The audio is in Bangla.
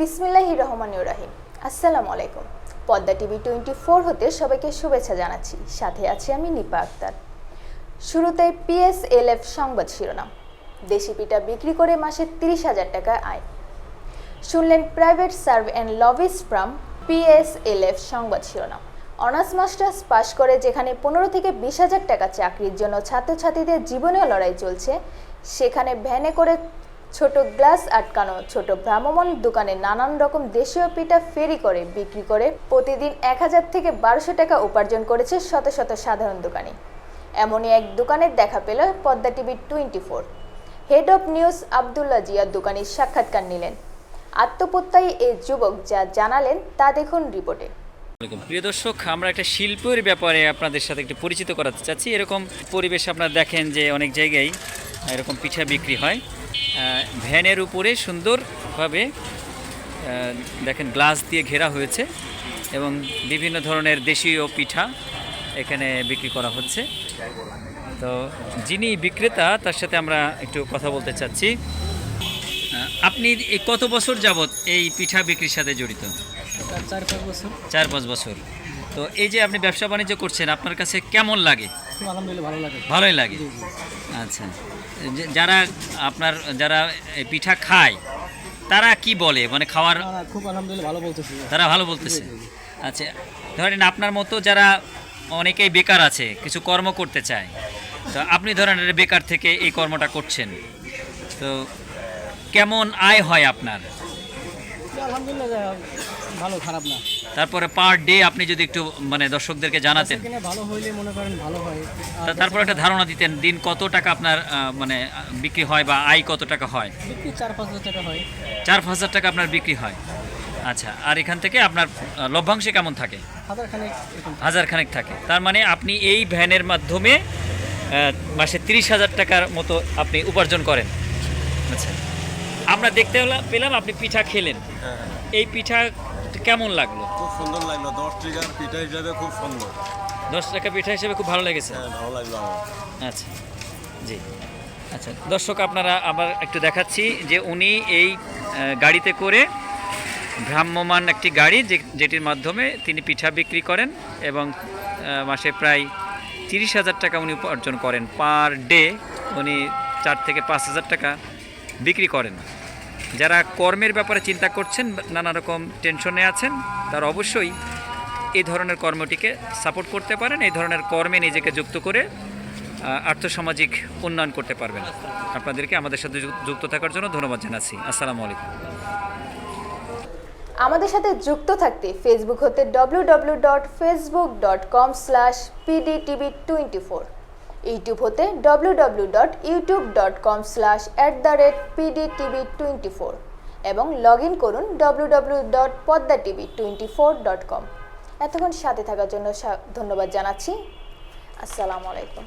বিসমিল্লাহি রহমানুর রাহিম। আসসালামু আলাইকুম। পদ্মা টিভি টোয়েন্টি ফোর হতে সবাইকে শুভেচ্ছা জানাচ্ছি। সাথে আছি আমি নিপা আক্তার। শুরুতে পিএসএলএফ সংবাদ শিরোনাম। দেশি পিঠা বিক্রি করে মাসে তিরিশ হাজার টাকা আয়। শুনলেন private serve and lobbies from PSLF সংবাদ শিরোনাম। অনার্স মাস্টার্স পাশ করে যেখানে পনেরো থেকে বিশ হাজার টাকা চাকরির জন্য ছাত্রছাত্রীদের জীবনীয় লড়াই চলছে, সেখানে ভ্যানে করে ছোট গ্লাস আটকানো, ছোট ভ্রাম্যমাণ দোকানে নানান রকম দেশীয় পিঠা ফেরি করে, বিক্রি করে প্রতিদিন এক হাজার থেকে বারোশো টাকা উপার্জন করেছে শত শত সাধারণ দোকানি। এমনই এক দোকানের দেখা পেল Padma TV twenty four head of news Abdullah Zia দোকানির সাক্ষাৎকার নিলেন। আত্মপ্রত্যয়ী এই যুবক যা জানালেন তা দেখুন রিপোর্টে। প্রিয় দর্শক, আমরা একটা শিল্পের ব্যাপারে আপনাদের সাথে একটু পরিচিত করাতে চাচ্ছি। এরকম পরিবেশ আপনারা দেখেন যে অনেক জায়গায় এরকম পিঠা বিক্রি হয়। ভ্যানের উপরে সুন্দরভাবে দেখেন গ্লাস দিয়ে ঘেরা হয়েছে এবং বিভিন্ন ধরনের দেশীয় পিঠা এখানে বিক্রি করা হচ্ছে। তো যিনি বিক্রেতা তার সাথে আমরা একটু কথা বলতে চাচ্ছি। আপনি এই কত বছর যাবত এই পিঠা বিক্রির সাথে জড়িত? চার পাঁচ বছর। চার পাঁচ বছর। তো এই যে আপনি ব্যবসা বাণিজ্য করছেন আপনার কাছে কেমন লাগে? আলহামদুলিল্লাহ ভালো লাগে। ভালোই লাগে? আচ্ছা। যারা আপনার যারা পিঠা খায় তারা কি বলে? মানে খাওয়ার খুব আলহামদুলিল্লাহ ভালো বলতেছি। তারা ভালো বলতেছে? আচ্ছা ধরেন আপনার মতো যারা অনেকেই বেকার আছে কিছু কর্ম করতে চায় তো আপনি ধরেন বেকার থেকে এই কর্মটা করছেন তো কেমন আয় হয় আপনার? আলহামদুলিল্লাহ ভালো খারাপ না। তারপরে পার ডে আপনি যদি একটু মানে দর্শকদেরকে জানাতেন। ভালো হইলে মনে করেন ভালো হয়। তা- তারপর একটা ধারণা দিতেন দিন কত টাকা আপনার মানে বিক্রি হয় বা আয় কত টাকা হয়? বিক্রি চার পাঁচ হাজার টাকা হয়। চার পাঁচ হাজার টাকা আপনার বিক্রি হয়। আচ্ছা আর এখান থেকে আপনার লভ্যাংশে কেমন থাকে? হাজার খানেক এরকম হাজার খানেক থাকে। তার মানে আপনি এই ভ্যানের মাধ্যমে মাসে তিরিশ হাজার টাকার মতো আপনি উপার্জন করেন। আচ্ছা আমরা দেখতে পেলাম আপনি পিঠা খেলেন। এই পিঠা কেমন লাগল? খুব সুন্দর লাগল। দশ টাকার পিঠা হিসাবে খুব সুন্দর। দশ টাকা পিঠা হিসেবে খুব ভালো লেগেছে? হ্যাঁ ভালো লাগল আমার। আচ্ছা জি। আচ্ছা দর্শক আপনারা আবার একটু দেখাচ্ছি যে উনি এই গাড়িতে করে ভ্রাম্যমান একটি গাড়ি যে যেটির মাধ্যমে তিনি পিঠা বিক্রি করেন এবং মাসে প্রায় তিরিশ হাজার টাকা উনি উপার্জন করেন। পার ডে উনি চার থেকে পাঁচ হাজার টাকা বিক্রি করেন। যারা কর্মের ব্যাপারে চিন্তা করছেন, নানা রকম টেনশনে আছেন, তারা অবশ্যই এই ধরনের কর্মটিকে সাপোর্ট করতে পারেন, এই ধরনের কর্মে নিজেকে যুক্ত করে আর্থসামাজিক উন্নয়ন করতে পারবেন। আপনাদেরকে আমাদের সাথে যুক্ত থাকার জন্য ধন্যবাদ জানাচ্ছি। আসসালামু আলাইকুম। আমাদের সাথে যুক্ত থাকতে ফেসবুক হতে W W dot Facebook dot com slash PDTV twenty four YouTube হতে W W dot YouTube dot com slash at the rate PD TV twenty four এবং লগ ইন করুন W W dot Padma TV twenty four dot com এতক্ষণ সাথে থাকার জন্য ধন্যবাদ জানাচ্ছি। আসসালামু আলাইকুম।